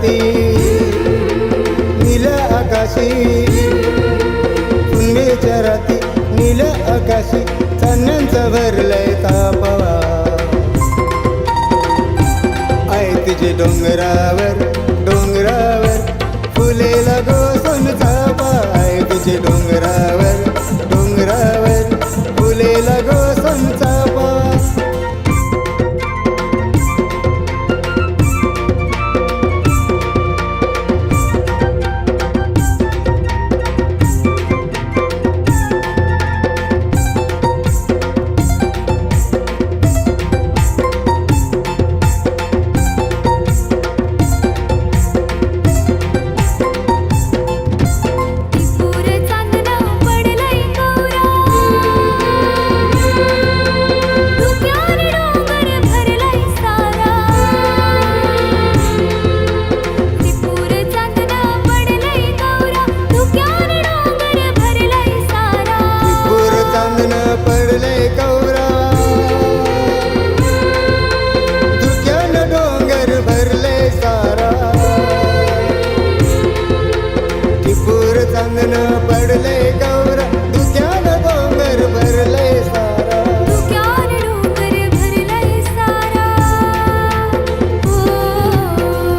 राती नील आकाशी पुनवेच्या राती नील आकाशी चांदण्यांचं भरलंय तापवा आहे तिचे डोंगरावर डोंगरावर फुलेला गोसन तापा आहे तिचे डोंगरावर चांदण पडले कौरा धुक्यान डोंगर भरले सारा. डोंगर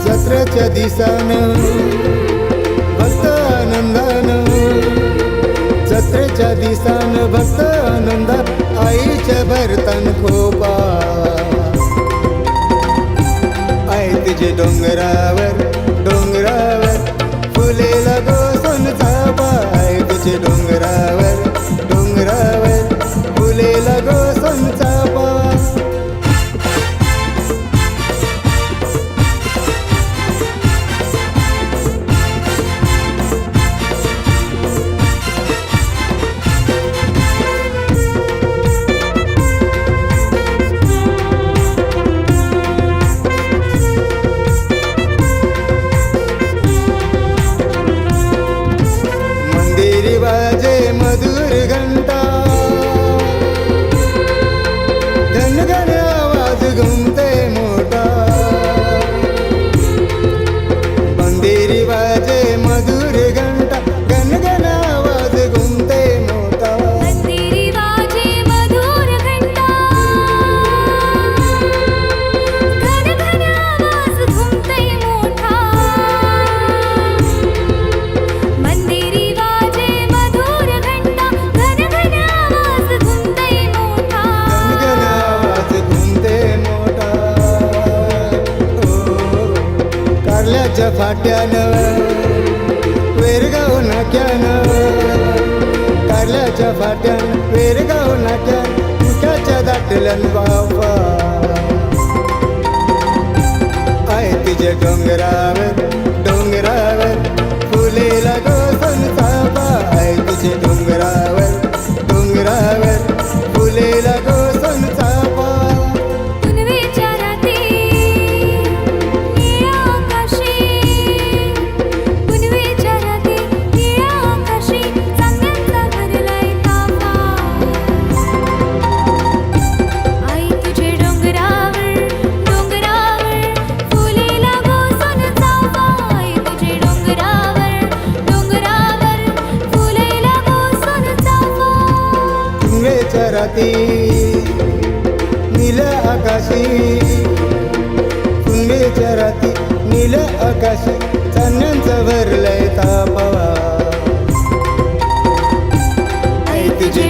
जत्रेच्या दिसानं भक्त आनंदान जत्रेच्या दिसान भक्त आनंद आईच्या भरतन खोपा. आई तुझे डोंगरावर डोंगरावर मंदिरी वाजे कारल्याच्या फाट्यानं वेरगाव नाक्यानं कारल्याच्या फाट्यान वेरगाव नाक्यान मुक्याच्या दाटल्यान बाबा. आहे तिचे डोंगरावर पुनवेच्या नील आकाशी. पुनवेच्या राती नील आकाशी चांद्यांचा भरलंय तापवा. आई तुझे